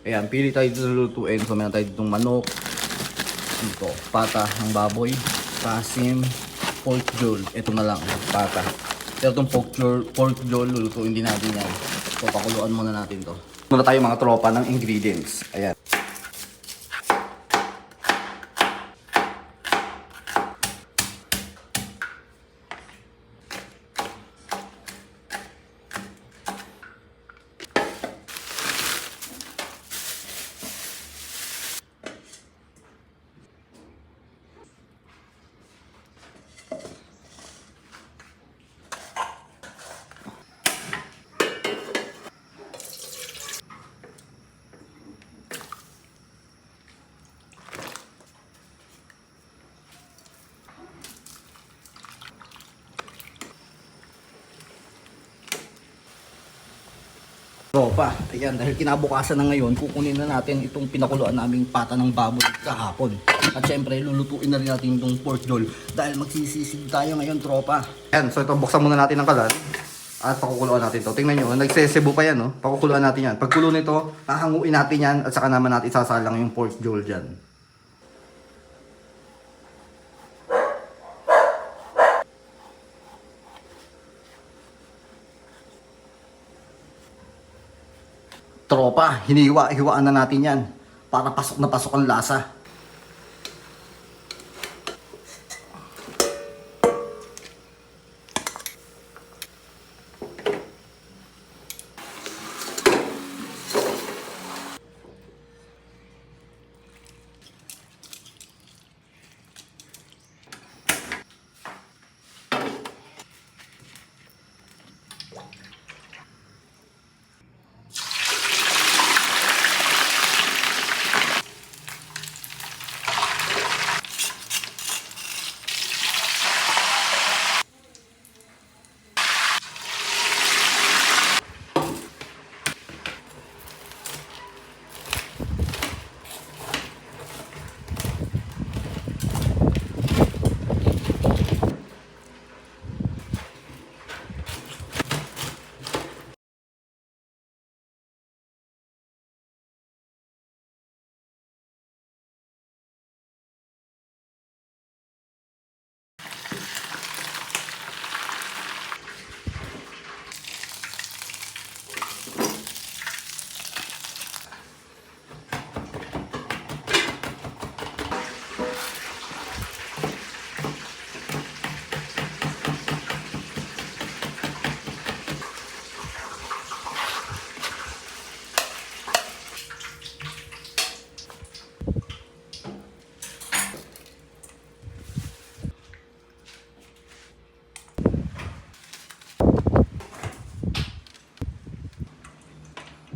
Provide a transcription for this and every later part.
Ayan, pili tayo dito lulutuin. So, meron tayo ditong manok. Ano to? Pata ng baboy. Kasim. Pork jol. Ito na lang. Pata. Pero itong pork jol, pork jol, lulutuin din natin yan. So, pakuluan muna natin to. Muna tayo mga tropa ng ingredients. Ayan. Tropa, ayan, dahil kinabukasan na ngayon, kukunin na natin itong pinakuluan naming pata ng baboy kahapon. At syempre, lulutuin na rin natin itong pork jol dahil magsisisig tayo ngayon, tropa. Ayan, so ito, buksan muna natin ang kalan at pakukuluan natin to. Tingnan nyo, nagsesebo pa yan, no? Pakukuluan natin yan. Pagkulo nito, hahanguin natin yan at saka naman natin sasalang yung pork jol dyan. Tropa, hiniwa, hiwaan na natin yan para pasok na pasok ang lasa.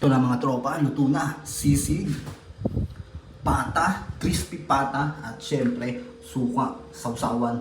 Ito na mga tropa, luto na. Sisig, pata, crispy pata, at syempre, suka, sausawan.